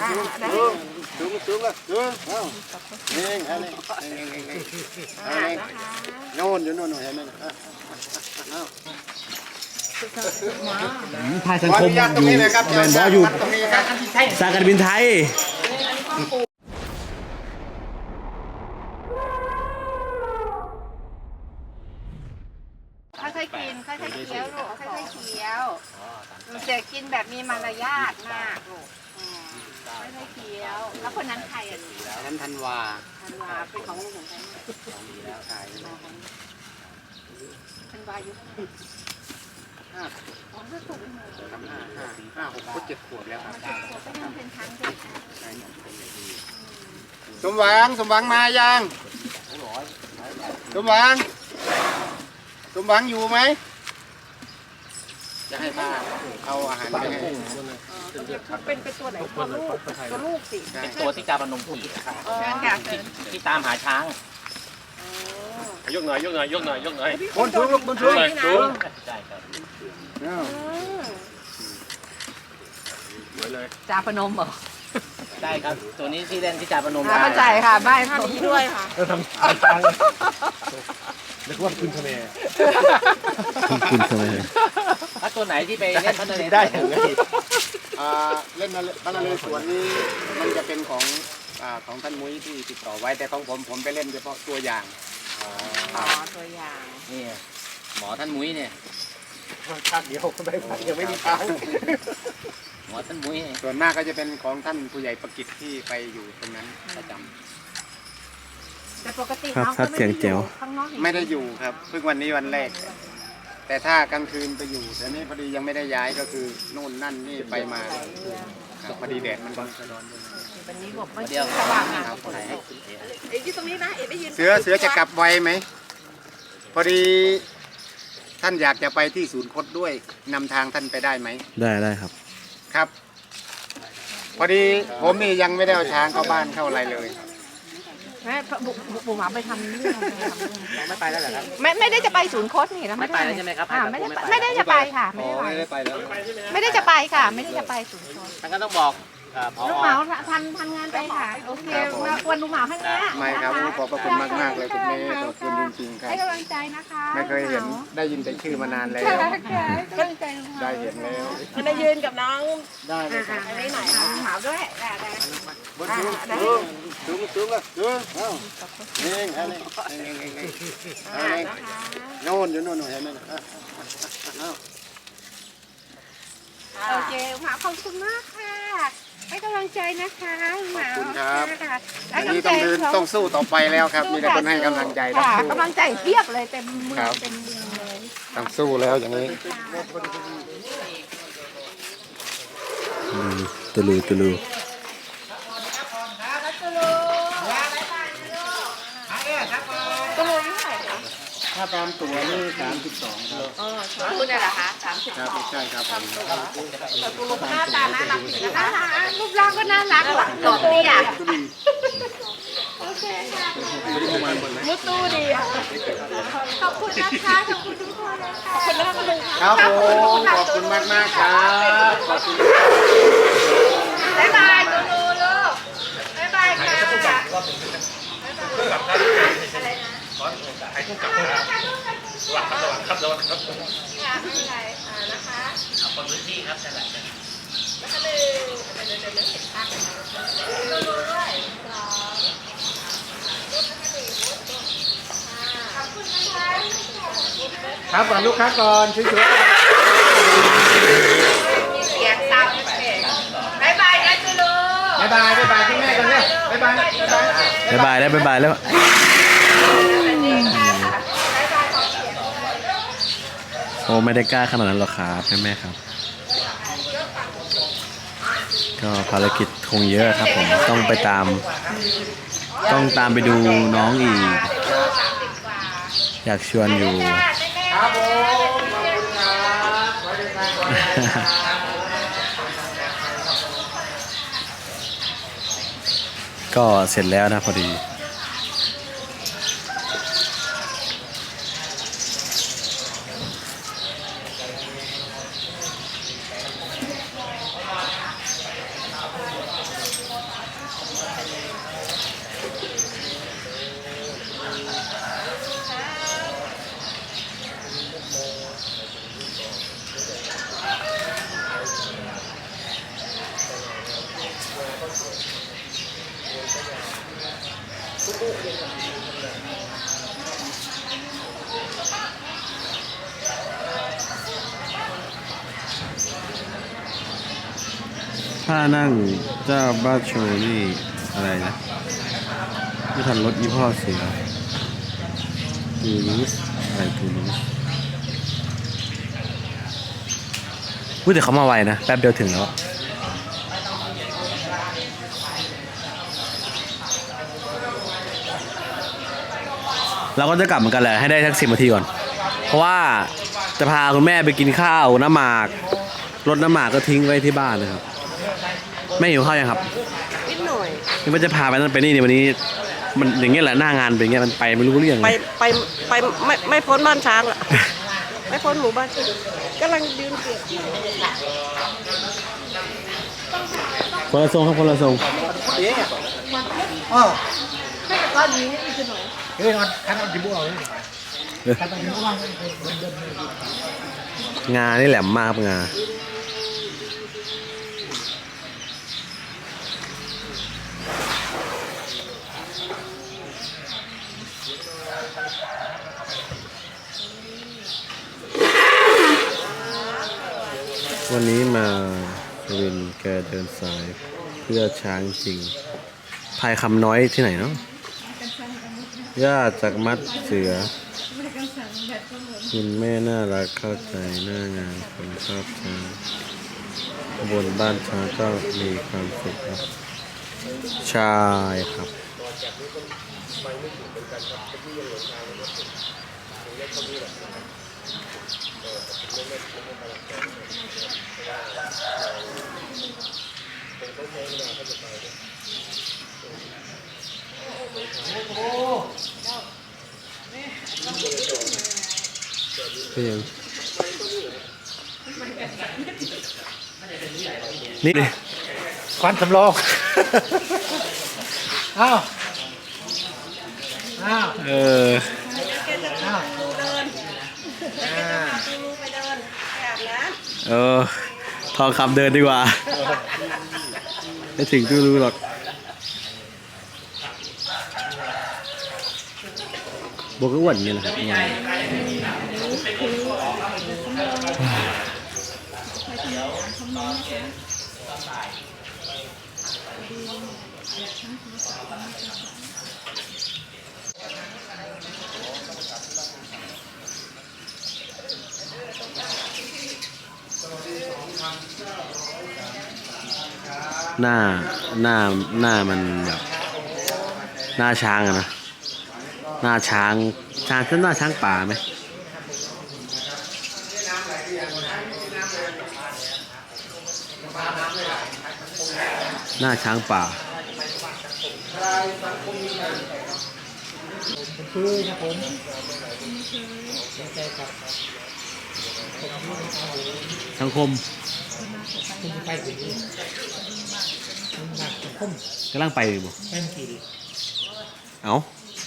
คนสูงสูงสูงสูงอะสูงเอ้านี่ฮะนี่นี่นี่นี่นี่โน่นอยู่โน่นเห็นไหมอะอะถ่ายสังคมนุญาตตรงนี้นะครับแมนบออยู่สายการบินไทยค่อยๆกินค่อยๆเคี้ยวลูกค่อยๆเคี้ยวเด็กกินแบบมีมารยาทมากลูก อืมค่อยๆเคี้ยว แล้วคนนั้นใครอะนั้นธันวาธันวาเป็นของลูกของใครของดีแล้วถ่ายธันวาอายุห้าอ๋อถ้าถูกทำห้าห้าห้าหกขวบเจ็ดขวบแล้วครับก็ยังเป็นทั้งเด็กสมหวังสมหวังมายังสมหวังสมหวังอยู่ไหมจะให้ป้าเอาอาหารไปให้ เป็นเป็นตัวไหนตัวลูกตัวลูกสิใช่ตัวที่จาพนมขี่ครับเชิญค่ะเชิญที่ตามหาช้างยกหน่อยยกหน่อยยกหน่อยยกหน่อยบนสูงลูกบนสูงเลยสูงใช่ครับอ้าวสวยเลยจ่าพนมเหรอใช่ครับ ตัวนี้ที่เล่นที่จาพนมเข้าใจค่ะบ้านท่านนี้ด้วยค่ะนึกว่าคุณทะเลคุณทำไมถ้าตัวไหนที่ไปเล่นพัฒนาได้อย่างนี้ อ่าเล่นบ้านนาเลสวนนี้มันจะเป็นของอ่าของท่านมุ้ยที่ติดต่อไว้แต่ของผมผมไปเล่นเฉพาะตัวอย่างอ๋อตัวอย่างนี่หมอท่านมุ้ยเนี่ยชาติเดียวไม่ยังไม่มีทางหมอท่านมุ้ยเนี่ยส่วนมากก็จะเป็นของท่านผู้ใหญ่ประกิตที่ไปอยู่ตรงนั้นประจำแต่ปกติน้องก็ไม่ได้อยู่ข้างนอกไม่ได้อยู่ครับเพิ่งวันนี้วันแรก แต่ถ้ากลางคืนไปอยู่แต่นี่พอดียังไม่ได้ย้ายก็คือนู่นนั่นนี่ไปมาครับพอดีแดดมันร้อนร้อนด้วยวันนี้บอกไม่เดียวสว่างอะครับไหนให้คุณเอ๋เอ้ยที่ตรงนี้นะเอ๋ได้ยินเสือเสือจะกลับไวไหมพอดีท่านอยากจะไปที่ศูนย์คดด้วยนำทางท่านไปได้ไหมได้ได้ครับครับ พอดีผมนี่ยังไม่ได้เอาช้างเข้าบ้านเข้าอะไรเลย แม่บุกบุหมาไปทำเรื่องอะไรทำเรื่องไม่ไปแล้วเหรอครับ ไม่ไม่ได้จะไปศูนย์โค้ดนี่แล้วไม่ไปแล้วใช่ไหมครับอ่าไม่ได้ไม่ไปไม่ได้จะไปค่ะไม่ได้ไปแล้ว ไม่ได้จะไปค่ะ ไม่ได้จะไปศูนย์โค้ดท่านก็ต้องบอกเอ่อพอลูกเหมาทันทันงานไปค่ะโอเคมากวนลูกเหมาข้างหน้ไม่ครับนะะขอบพระคุณมากมากๆเลยคุณเมย์ขอบคุณจริงๆครับ ให้กำลังใจนะคะไม่เคยเห็นได้ยินแต่ชื่อมานานแล้ว ค่ะค่ะให้กำลังใจลูกเหมาได้เห็นแล้วมันได้ยืนกับน้องได้เลยคอ่ารับๆไว้หน่อยค่ะลูกเหมาด้วยได้ได้ บนสูงสูงสูงสูงอะสูงเอ้านี่ฮะนี่นี่นี่นี่อ่านี่นะคะโน่นอยู่โน่นเห็นไหมอะโอเคหมาขอบคุณมากค่ะให้กำลังใจนะคะหมาขอบคุณครับอันนี้ต้องเดินต้องสู้ต่อไปแล้วครับ มีแต่คนให้กำลังใจต้องค่ะกำลังใจเพียบเลยเต็มมือเต็มมือเลยต้องสู้แล้วอย่างนี้อืมตุลูตุลู ก็เลยเท่าไหร่คะ ถ้าตามตั๋วนี่สามสิบสองครับเออคุณเนี่ยเหรอคะสามสิบครับสองใช่ครับผมแต่ตัวลูกหน้าตาน่ารักดีนะคะรูปร่างก็น่ารักหล่อหล่อเตี้ยโอเคค่ะมุดตู้ดีอะขอบคุณนะคะ ขอบคุณทุกคนนะคะขอบคุณมากเลยครับผมขอบคุณมากมากๆครับขอบคุณบ๊ายบายตูนูลูกบ๊ายบายค่ะอะไรนะ ใครต้องกลับนะครับระวังครับระวังครับระวังครับค่ะไม่เป็นไรอ่านะคะเอาคนพื้นที่ครับจะไหลกันแล้วก็เลยเดี๋ยวเดี๋ยวเดี๋ยวเห็นภาพนะคะตูนูด้วยสองรูปนะคะหนึ่งลูกขอบคุณนะคะครับก่อนลูกค้าก่อนช่วยเสียงซ้ำเองบายบายนะจูลูบ๊ายบายบ๊ายบายคุณแม่ก่อนเนี่ยบ๊ายบายบ๊ายบายแล้วบ๊ายบายแล้ว โอ้ไม่ได้กล้าขนาดนั้นหรอกครับแม่แม่ครับ ก็ภารกิจคงเยอะครับผมต้องไปตาม ต้องตามไปดูน้องอีก อยากชวนอยู่ ครับผมขอบคุณครับไว้เดินทางปลอดภัยครับก็เสร็จแล้วนะพอดีานั่งเจ้าบ้าโชว์นี่อะไรนะไม่ทันรถยี่ห้อเสือตูรูสอะไรตูรูสพูดแต่เขามาไวนะ แป๊บเดียวถึงแล้วเราก็จะกลับเหมือนกันแหละให้ได้สักสิบนาทีก่อน เพราะว่าจะพาคุณแม่ไปกินข้าวน้ำหมาก รถน้ำหมากก็ทิ้งไว้ที่บ้านนะครับ แม่หิวข้าวยังครับนิดหน่อยนี่ว่าจะพาไปนั่นไปนี่เนี่ยวันนี้ มันอย่างเงี้ยแหละหน้างานเป็นอย่างเงี้ยมันไปไม่รู้เรื่องไปเลยไปไปไม่ไม่พ้นบ้านช้างละไม่พ้นหมู่บ้านช้างกำลังยืนเปียกอยู่คนละทรงครับคนละทรงอ้าวให้กับก้อนนี้อีกหน่อยเฮ้ยมันคันเอาจิบุเอาเลยคันเอาจิบุเอางานี่แหลมมากครับงาวันนี้มาสุรินทร์แก เดินสายเพื่อช้างจริงพายคำน้อยที่ไหนเนาะญาจากมัดเสือ คุณแม่น่ารักเข้าใจหน้างานคนชอบช้างบนบ้านช้างก็มีความสุขครับใช่ครับก็ยังนี่ดิค วันสำรองอ้าว อ้าว เออ แกจะพาปูเดิน แกจะพาปูไปเดินไปอาบน้เออ ทองคำเดินดีกว่า ไม่ถึงตู้รู้หรอกโบก็อ้วนอย่างนี้แหละครับอ้วน หน้าหน้าหน้ามันแบบหน้าช้างอะนะหน้าช้างช้างเป็นหน้าช้างป่าไหมหน้าช้างป่าคือครับผม สังคมคุณไปถึงคุณมาสังคมกำลังไปอยู่บ่แม่นกี่ดิเอ้า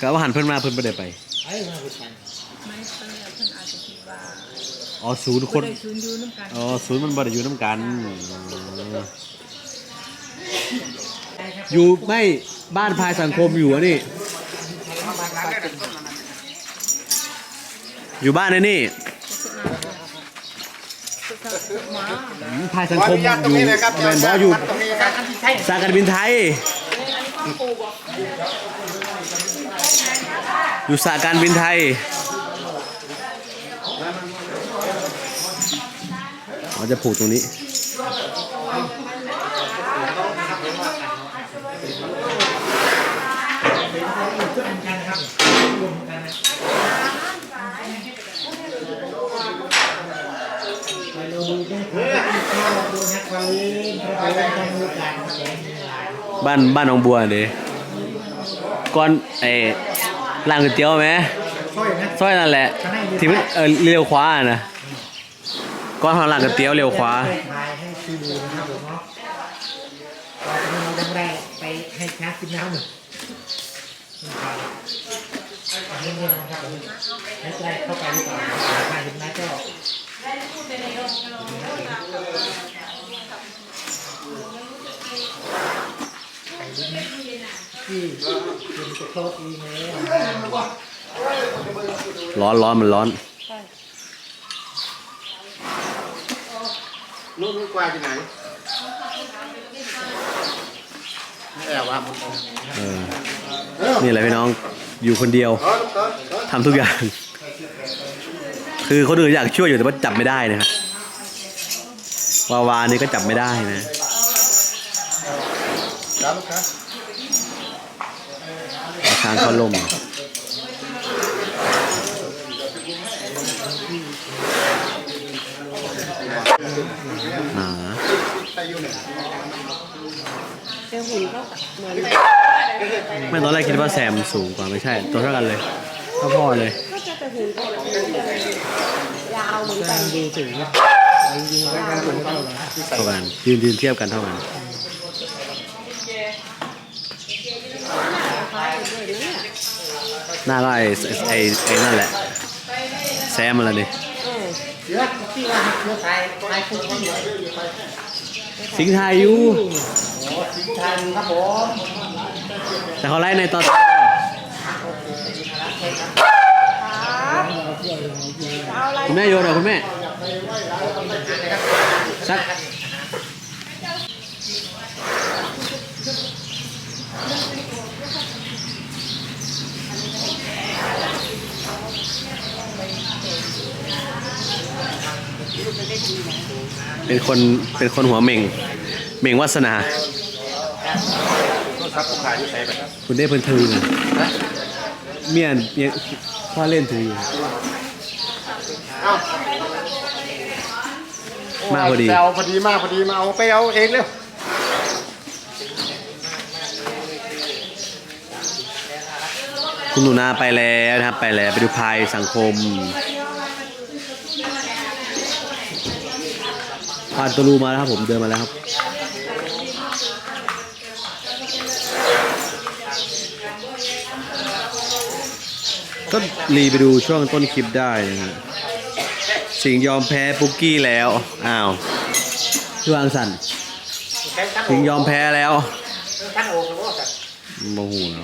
ก็ว่าหันเพิ่นมาเพิ่นไม่ได้ไปไอ้มาบุกกันไม่เปิดเพิ่นอาจจะคิดว่าอ๋อศูนย์คนได้ศูนย์อยู่น้ำกันอ๋อศูนย์มันบ่ได้อยู่น้ำกันอยู่ไม่บ้านพายสังคมอยู่อะนี่ อยู่บ้านไอ้นี่ อืมพายสังขอคอมนุญาตตรงอยู่นี้เลยครับแมนบออยู่ตรงนี้ครับสายการบินไทย อยู่สายการบินไทยเราจะผูกตรงนี้ ไปดูต้องขอข้าวดูนักวาลีพระ บรมมือการแสดงบ้านบ้านหนองบัวเด้ก่อนไอ้ร้านก๋วยเตี๋ยวไหมช่วยนะซอยนั่นแหละที่มันเออเลี้ยวขวาอะนะก่อนทางร้านก๋วยเตี๋ยวเลี้ยวขวาไปถ่ายให้ซีดูนะครับผมเนาะตอนนี้เราต้องได้ไปให้ช้างกินน้ำหนึ่งนี่นะครับไม่ได้เข้าไปหรือเปล่าถ้าเห็นไหมก็ ที่เป็นจะโคตรดีเลยร้อนร้อนมันร้อนนู่นนู่นกวายที่ไหนแอบว่ามันเออนี่แหละพี่น้องอยู่คนเดียวเออลูกเต๋อเต๋อทำทุกอย่าง คือคนอื่นอยากช่วยอยู่แต่ว่าจับไม่ได้นะครับวาวานี่ก็จับไม่ได้นะรับลูกครับช้างเขาล่มอ่าเจ้าหุ่นก็เหมือนไม่ตอนแรกคิดว่าแซมสูงกว่าไม่ใช่ ตัวเท่ากันเลยเท่าพ่อเลย ก็จะจะหุ่นก็ยาวเหมือนกัน ดูถึงนะจริงๆแล้วการดูเท่าไหร่เท่ากันยืนยืนเทียบกันเท่ากัน น้าก็ไอ้ไอ้ไอ้นั่นแหละ แซมมันละนี่เสือเสือไทยสิงห์ไทยอยู่โอ้สิงห์ชันครับผมแต่เขาไล่ในตอนเอาอะไรคุณแม่โยนเหรอคุณแม่สัก เป็นคนเป็นคนหัวเหม่งเหม่งวาสนาซักผู้ขายที่ใช้ไปครับคุณได้เพิ่นถือนะเมียนเมียพ่อเล่นถืออยู่เอ้ามาพอดีแซวพอดีมากพอดีมาเอาไปเอาเองเร็วคุณหนูนาไปแล้วนะครับไปแล้วไปดูภัยสังคม ผ่านตวรูมาแล้วครับผมเดินมาแล้วครับก็รีไปดูช่วงต้นคลิปได้นะฮะสิงห์ยอมแพ้ปุกกี้แล้ว อ้าวพี่วางสันสิงห์ยอมแพ้แล้วท่านโอ่งหรือว่าโมโหแ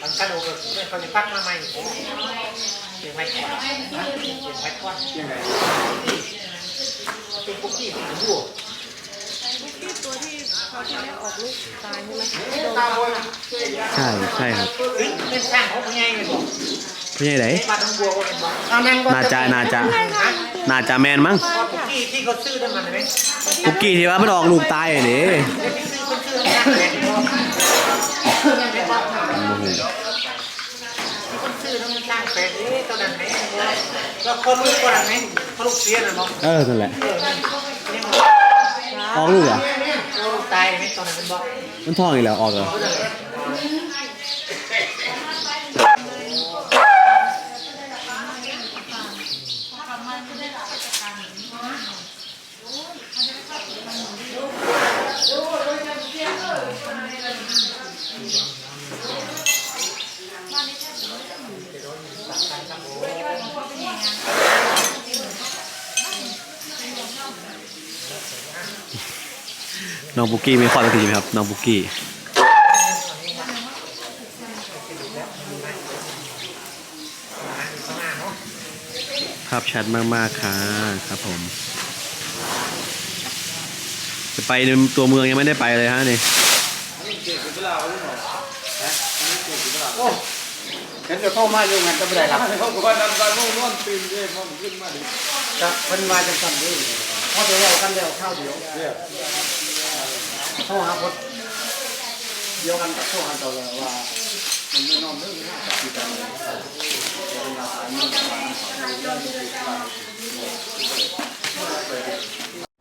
ล้วท่านโอ่งเขาจะพักมาใหม่เสียงไม่ก่อนเสียงไม่ก่อน เป็นคุกกี้เป็นบัวที่ตัวที่เขาที่แม่ออกลูกตายใช่ไหมที่โดนตาเขาบัวอะใช่ใช่ครับเป็นช่างเขาเป็นไงกันบอกพี่ใหญ่ไหนมาทั้งบัวกันบอกเอานั่งนาจานาจานาจาแมนมั้งคุกกี้ที่เขาซื้อได้มันไหมปุกกี้ที่ว่ามันออกลูกตายอะนี่เป็นซื้อเป็นซื้อทั้งนั้นแหละบอกโมโห คนซื้อทั้งช่างแปดนี่ตอนนั้นไหม แล้วคนรู้คนนั้นไหมเขาลูกเสียนะบอกเออนั่นแหละนี่ออกลูกเหรอเขาลูกตายไหมตอนนั้นเป็นบอกมันท้องอีกแล้วออกเหรอ น้องปุกกี้มีข้อสักทีไหมครับน้องปุกกี้ภาพชัดมากๆค่ะครับผม จะไปในตัวเมืองยังไม่ได้ไปเลยฮะนี่เห็นจะเข้ามาอยู่งานก็ไม่ได้รับเขาบอกว่านั่นตอนนู้นนอนตื่นเต้นมันขึ้นมาดิจะเพิ่นมาจังซั่นเด้อพอเดี๋ยวเอากันแล้วข้าวเดียว โทษครับคนเดียวกันกับโทษกันตลอดว่ามันไม่นอนเรื่องนี้กับที่กันเลยเวลาอันนี้มาณเดืน